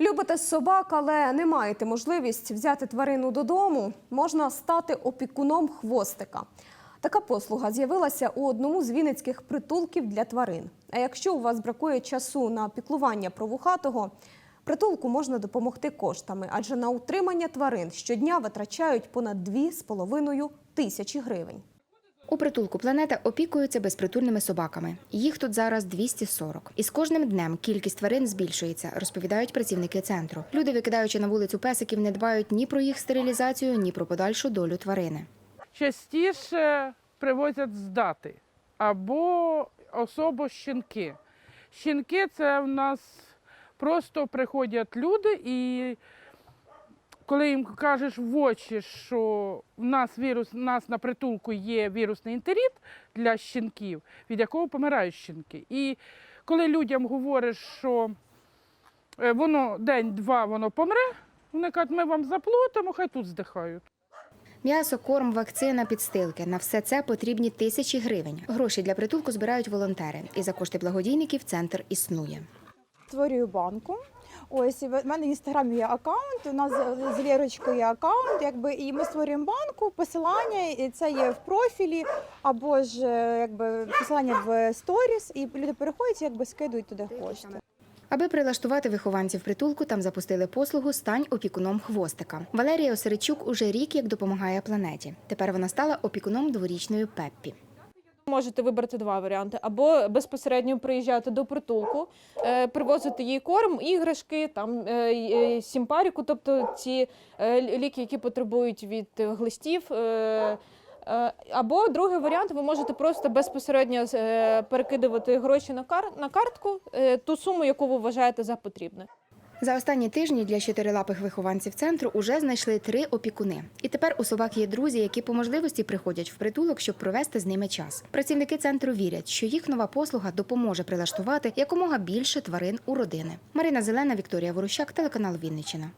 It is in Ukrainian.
Любите собак, але не маєте можливість взяти тварину додому, можна стати опікуном хвостика. Така послуга з'явилася у одному з вінницьких притулків для тварин. А якщо у вас бракує часу на піклування про вухатого, притулку можна допомогти коштами, адже на утримання тварин щодня витрачають понад 2,5 тисячі гривень. У притулку планета опікується безпритульними собаками. Їх тут зараз 240. І з кожним днем кількість тварин збільшується, розповідають працівники центру. Люди, викидаючи на вулицю песиків, не дбають ні про їх стерилізацію, ні про подальшу долю тварини. частіше привозять здати або особо щенки. Щенки це в нас просто приходять люди, і коли їм кажеш в очі, що в нас вірус, в нас на притулку є вірусний інтерит для щенків, від якого помирають щенки. І коли людям говориш, що е, воно день-два воно помре, вони кажуть, ми вам заплатимо, хай тут здихають. М'ясо, корм, вакцина, підстилки на все це потрібні тисячі гривень. Гроші для притулку збирають волонтери, і за кошти благодійників центр існує. створюю банку. Ось і в мене в інстаграмі є аккаунт. У нас з- Лєрочкою є аккаунт, якби і ми створюємо банку, посилання, і це є в профілі, або ж е, якби посилання в сторіс, і люди переходять, і якби скидують туди кошти. Аби прилаштувати вихованців притулку, там запустили послугу Стань опікуном хвостика. Валерія Осеречук уже рік як допомагає планеті. Тепер вона стала опікуном дворічної Пеппі. Можете вибрати два варіанти: або безпосередньо приїжджати до притулку, е, привозити їй корм, іграшки, там е, е, сімпаріку, тобто ці ліки, які потребують від глистів. Або другий варіант, ви можете просто безпосередньо перекидувати гроші на кар картку, ту суму, яку ви вважаєте за потрібне. За останні тижні для чотирилапих вихованців центру уже знайшли три опікуни. І тепер у собак є друзі, які по можливості приходять в притулок, щоб провести з ними час. Працівники центру вірять, що їх нова послуга допоможе прилаштувати якомога більше тварин у родини. Марина Зелена, Вікторія Ворощак, телеканал Вінниччина.